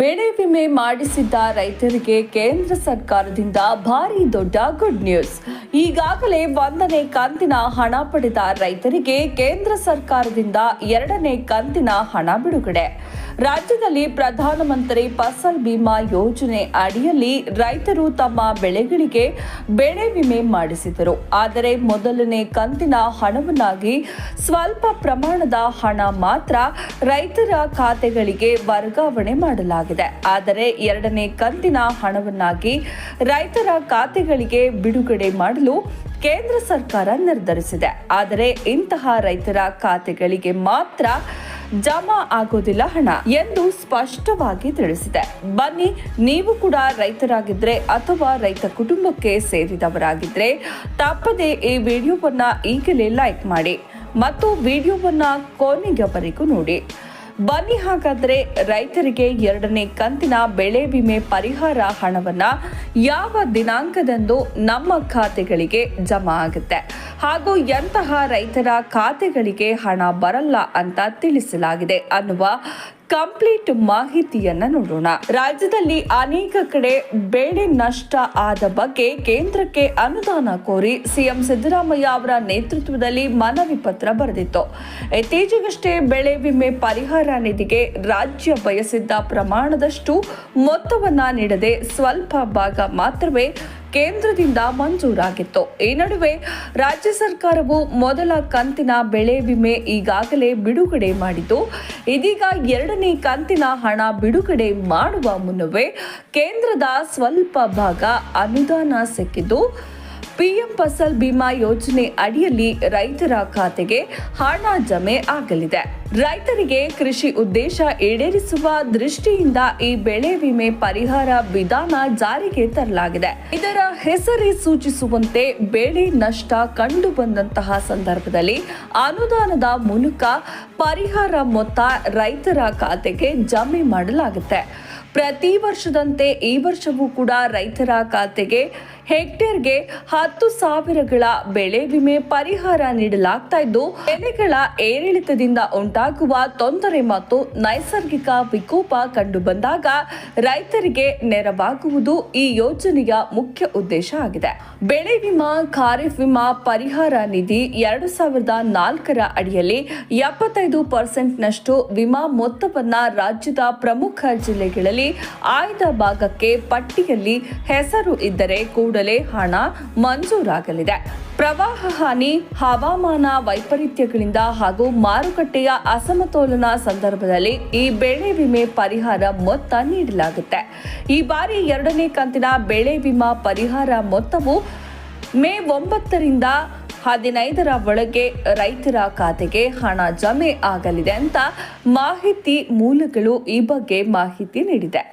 ಬೆಳೆ ವಿಮೆ ಮಾಡಿಸಿದ್ದ ರೈತರಿಗೆ ಕೇಂದ್ರ ಸರ್ಕಾರದಿಂದ ಭಾರಿ ದೊಡ್ಡ ಗುಡ್ ನ್ಯೂಸ್ ಈಗಾಗಲೇ ಒಂದನೇ ಕಂತಿನ ಹಣ ಪಡೆದ ರೈತರಿಗೆ ಕೇಂದ್ರ ಸರ್ಕಾರದಿಂದ ಎರಡನೇ ಕಂತಿನ ಹಣ ಬಿಡುಗಡೆ. ರಾಜ್ಯದಲ್ಲಿ ಪ್ರಧಾನಮಂತ್ರಿ ಫಸಲ್ ಬಿಮಾ ಯೋಜನೆ ಅಡಿಯಲ್ಲಿ ರೈತರು ತಮ್ಮ ಬೆಳೆಗಳಿಗೆ ಬೆಳೆ ವಿಮೆ ಮಾಡಿಸಿದರು. ಆದರೆ ಮೊದಲನೇ ಕಂತಿನ ಹಣವನ್ನಾಗಿ ಸ್ವಲ್ಪ ಪ್ರಮಾಣದ ಹಣ ಮಾತ್ರ ರೈತರ ಖಾತೆಗಳಿಗೆ ವರ್ಗಾವಣೆ ಮಾಡಲಾಗಿದೆ. ಆದರೆ ಎರಡನೇ ಕಂತಿನ ಹಣವನ್ನಾಗಿ ರೈತರ ಖಾತೆಗಳಿಗೆ ಬಿಡುಗಡೆ ಮಾಡಲು ಕೇಂದ್ರ ಸರ್ಕಾರ ನಿರ್ಧರಿಸಿದೆ. ಆದರೆ ಇಂತಹ ರೈತರ ಖಾತೆಗಳಿಗೆ ಮಾತ್ರ ಜಮಾ ಆಗೋದಿಲ್ಲ ಹಣ ಎಂದು ಸ್ಪಷ್ಟವಾಗಿ ತಿಳಿಸಿದೆ. ಬನ್ನಿ, ನೀವು ಕೂಡ ರೈತರಾಗಿದ್ರೆ ಅಥವಾ ರೈತ ಕುಟುಂಬಕ್ಕೆ ಸೇರಿದವರಾಗಿದ್ರೆ ತಪ್ಪದೆ ಈ ವಿಡಿಯೋವನ್ನ ಈಗಲೇ ಲೈಕ್ ಮಾಡಿ ಮತ್ತು ವಿಡಿಯೋವನ್ನ ಕೊನೆಯವರೆಗೂ ನೋಡಿ. ಬನ್ನಿ ಹಾಗಾದ್ರೆ ರೈತರಿಗೆ ಎರಡನೇ ಕಂತಿನ ಬೆಳೆ ವಿಮೆ ಪರಿಹಾರ ಹಣವನ್ನ ಯಾವ ದಿನಾಂಕದಂದು ನಮ್ಮ ಖಾತೆಗಳಿಗೆ ಜಮಾ ಆಗುತ್ತೆ. ಹಾಗೂ ಎಂತಹ ರೈತರ ಖಾತೆಗಳಿಗೆ ಹಣ ಬರಲ್ಲ ಅಂತ ತಿಳಿಸಲಾಗಿದೆ ಅನ್ನುವ ಕಂಪ್ಲೀಟ್ ಮಾಹಿತಿಯನ್ನ ನೋಡೋಣ. ರಾಜ್ಯದಲ್ಲಿ ಅನೇಕ ಕಡೆ ಬೆಳೆ ನಷ್ಟ ಆದ ಬಗ್ಗೆ ಕೇಂದ್ರಕ್ಕೆ ಅನುದಾನ ಕೋರಿ ಸಿಎಂ ಸಿದ್ದರಾಮಯ್ಯ ಅವರ ನೇತೃತ್ವದಲ್ಲಿ ಮನವಿ ಪತ್ರ ಬರೆದಿತ್ತು. ಇತ್ತೀಚೆಗಷ್ಟೇ ಬೆಳೆ ವಿಮೆ ಪರಿಹಾರ ನಿಧಿಗೆ ರಾಜ್ಯ ಬಯಸಿದ್ದ ಪ್ರಮಾಣದಷ್ಟು ಮೊತ್ತವನ್ನ ನೀಡದೆ ಸ್ವಲ್ಪ ಭಾಗ ಮಾತ್ರವೇ ಕೇಂದ್ರದಿಂದ ಮಂಜೂರಾಗಿತ್ತು. ಈ ನಡುವೆ ರಾಜ್ಯ ಸರ್ಕಾರವು ಮೊದಲ ಕಂತಿನ ಬೆಳೆ ವಿಮೆ ಈಗಾಗಲೇ ಬಿಡುಗಡೆ ಮಾಡಿದ್ದು, ಇದೀಗ ಎರಡನೇ ಕಂತಿನ ಹಣ ಬಿಡುಗಡೆ ಮಾಡುವ ಮುನ್ನವೇ ಕೇಂದ್ರದ ಸ್ವಲ್ಪ ಭಾಗ ಅನುದಾನ ಸಿಕ್ಕಿದ್ದು ಪಿಎಂ ಫಸಲ್ ಬಿಮಾ ಯೋಜನೆ ಅಡಿಯಲ್ಲಿ ರೈತರ ಖಾತೆಗೆ ಹಣ ಜಮೆ ಆಗಲಿದೆ. ರೈತರಿಗೆ ಕೃಷಿ ಉದ್ದೇಶ ಈಡೇರಿಸುವ ದೃಷ್ಟಿಯಿಂದ ಈ ಬೆಳೆ ವಿಮೆ ಪರಿಹಾರ ವಿಧಾನ ಜಾರಿಗೆ ತರಲಾಗಿದೆ. ಇದರ ಹೆಸರೇ ಸೂಚಿಸುವಂತೆ ಬೆಳೆ ನಷ್ಟ ಕಂಡು ಬಂದಂತಹ ಸಂದರ್ಭದಲ್ಲಿ ಅನುದಾನದ ಮೂಲಕ ಪರಿಹಾರ ಮೊತ್ತ ರೈತರ ಖಾತೆಗೆ ಜಮೆ ಮಾಡಲಾಗುತ್ತೆ. ಪ್ರತಿ ವರ್ಷದಂತೆ ಈ ವರ್ಷವೂ ಕೂಡ ರೈತರ ಖಾತೆಗೆ ಹೆಕ್ಟೇರ್ಗೆ ಹತ್ತು ಸಾವಿರಗಳ ಬೆಳೆ ವಿಮೆ ಪರಿಹಾರ ನೀಡಲಾಗ್ತಾ ಇದ್ದು ಬೆಲೆಗಳ ಏರಿಳಿತದಿಂದ ಉಂಟಾಗುವ ತೊಂದರೆ ಮತ್ತು ನೈಸರ್ಗಿಕ ವಿಕೋಪ ಕಂಡು ಬಂದಾಗ ರೈತರಿಗೆ ನೆರವಾಗುವುದು ಈ ಯೋಜನೆಯ ಮುಖ್ಯ ಉದ್ದೇಶ ಆಗಿದೆ. ಬೆಳೆ ವಿಮಾ, ಖಾರಿಫ್ ವಿಮಾ ಪರಿಹಾರ ನಿಧಿ ಎರಡು ಸಾವಿರದ ನಾಲ್ಕರ ಅಡಿಯಲ್ಲಿ ಎಪ್ಪತ್ತೈದು ಪರ್ಸೆಂಟ್ನಷ್ಟು ವಿಮಾ ಮೊತ್ತವನ್ನ ರಾಜ್ಯದ ಪ್ರಮುಖ ಜಿಲ್ಲೆಗಳಲ್ಲಿ ಆಯ್ದ ಭಾಗಕ್ಕೆ ಪಟ್ಟಿಯಲ್ಲಿ ಹೆಸರು ಇದ್ದರೆ ಕೂಡಲೇ ಹಣ ಮಂಜೂರಾಗಲಿದೆ. ಪ್ರವಾಹ ಹಾನಿ, ಹವಾಮಾನ ವೈಪರೀತ್ಯಗಳಿಂದ ಹಾಗೂ ಮಾರುಕಟ್ಟೆಯ ಅಸಮತೋಲನ ಸಂದರ್ಭದಲ್ಲಿ ಈ ಬೆಳೆ ವಿಮೆ ಪರಿಹಾರ ಮೊತ್ತ ನೀಡಲಾಗುತ್ತೆ. ಈ ಬಾರಿ ಎರಡನೇ ಕಂತಿನ ಬೆಳೆ ವಿಮಾ ಪರಿಹಾರ ಮೊತ್ತವು ಮೇ ಒಂಬತ್ತರಿಂದ ಹದಿನೈದರ ಒಳಗೆ ರೈತರ ಖಾತೆಗೆ ಹಣ ಜಮೆ ಆಗಲಿದೆ ಅಂತ ಮಾಹಿತಿ ಮೂಲಗಳು ಈ ಬಗ್ಗೆ ಮಾಹಿತಿ ನೀಡಿದೆ.